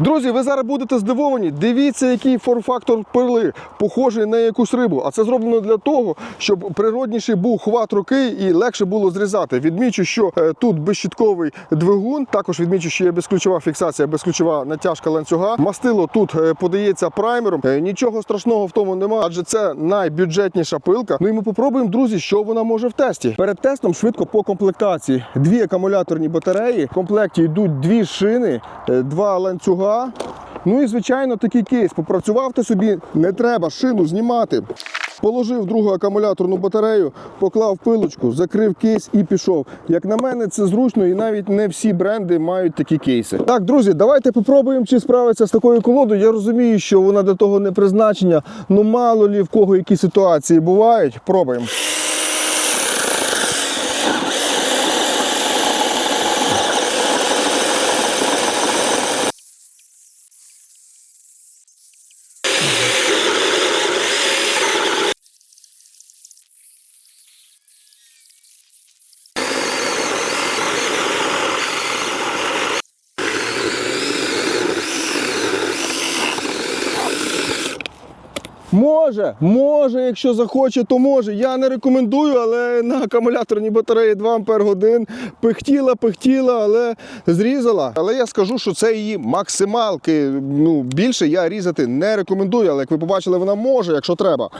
Друзі, ви зараз будете здивовані. Дивіться, який форм-фактор пили, похожий на якусь рибу. А це зроблено для того, щоб природніший був хват руки і легше було зрізати. Відмічу, що е, тут безщітковий двигун. Також відмічу, що є безключова фіксація, безключова натяжка ланцюга. Мастило тут е, подається праймером. Е, Нічого страшного в тому немає, адже це найбюджетніша пилка. Ну і ми попробуємо, друзі, що вона може в тесті. Перед тестом швидко по комплектації. Дві акумуляторні батареї. В комплекті йдуть дві шини, два ланцюга. Ну і звичайно такий кейс. Попрацював ти собі, не треба шину знімати. Положив другу акумуляторну батарею, поклав пилочку, закрив кейс і пішов. Як на мене, це зручно і навіть не всі бренди мають такі кейси. Так, друзі, давайте попробуємо, чи справиться з такою колодою. Я розумію, що вона для того не призначення. Ну мало лі в кого які ситуації бувають. Пробуємо. Може, може, якщо захоче, то може. Я не рекомендую, але на акумуляторній батареї 2 Ампер годин пихтіла, пихтіла, але зрізала. Але я скажу, що це її максималки. Ну, більше я різати не рекомендую, але як ви побачили, вона може, якщо треба.